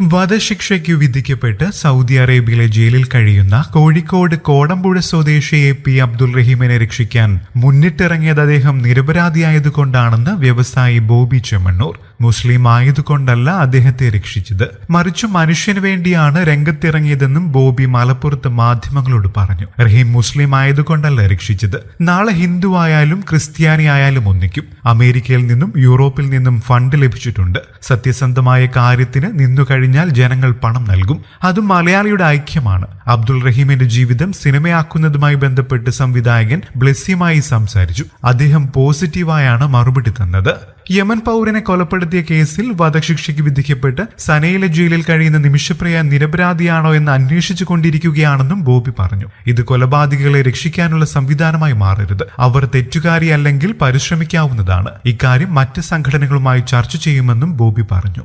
വധശിക്ഷയ്ക്ക് വിധിക്കപ്പെട്ട് സൗദി അറേബ്യയിലെ ജയിലിൽ കഴിയുന്ന കോഴിക്കോട് കോടമ്പുഴ സ്വദേശി എ പി അബ്ദുൾ റഹീമിനെ രക്ഷിക്കാൻ മുന്നിട്ടിറങ്ങിയത് അദ്ദേഹം നിരപരാധിയായതുകൊണ്ടാണെന്ന് വ്യവസായി ബോബി ചെമ്മണ്ണൂർ. മുസ്ലിം ആയതുകൊണ്ടല്ല അദ്ദേഹത്തെ രക്ഷിച്ചത്. മറിച്ച് മനുഷ്യന് വേണ്ടിയാണ് രംഗത്തിറങ്ങിയതെന്നും ബോബി മലപ്പുറത്ത് മാധ്യമങ്ങളോട് പറഞ്ഞു. റഹീം മുസ്ലിം ആയതുകൊണ്ടല്ല രക്ഷിച്ചത്. നാളെ ഹിന്ദു ആയാലും ക്രിസ്ത്യാനി ആയാലും ഒന്നിക്കും. അമേരിക്കയിൽ നിന്നും യൂറോപ്പിൽ നിന്നും ഫണ്ട് ലഭിച്ചിട്ടുണ്ട്. സത്യസന്ധമായ കാര്യത്തിന് നിന്നു കഴിഞ്ഞാൽ ജനങ്ങൾ പണം നൽകും. അതും മലയാളിയുടെ ഐക്യമാണ്. അബ്ദുൾ റഹീമിന്റെ ജീവിതം സിനിമയാക്കുന്നതുമായി ബന്ധപ്പെട്ട് സംവിധായകൻ ബ്ലെസ്സിയുമായി സംസാരിച്ചു. അദ്ദേഹം പോസിറ്റീവായാണ് മറുപടി തന്നത്. യമൻ പൗരനെ കൊലപ്പെടുത്തിയ കേസിൽ വധശിക്ഷയ്ക്ക് വിധിക്കപ്പെട്ട് സനയിലെ ജയിലിൽ കഴിയുന്ന നിമിഷപ്രിയ നിരപരാധിയാണോ എന്ന് അന്വേഷിച്ചു കൊണ്ടിരിക്കുകയാണെന്നും ബോബി പറഞ്ഞു. ഇത് കൊലപാതകികളെ രക്ഷിക്കാനുള്ള സംവിധാനമായി മാറരുത്. അവർ തെറ്റുകാരിയല്ലെങ്കിൽ പരിശ്രമിക്കാവുന്നതാണ്. ഇക്കാര്യം മറ്റ് സംഘടനകളുമായി ചർച്ച ചെയ്യുമെന്നും ബോബി പറഞ്ഞു.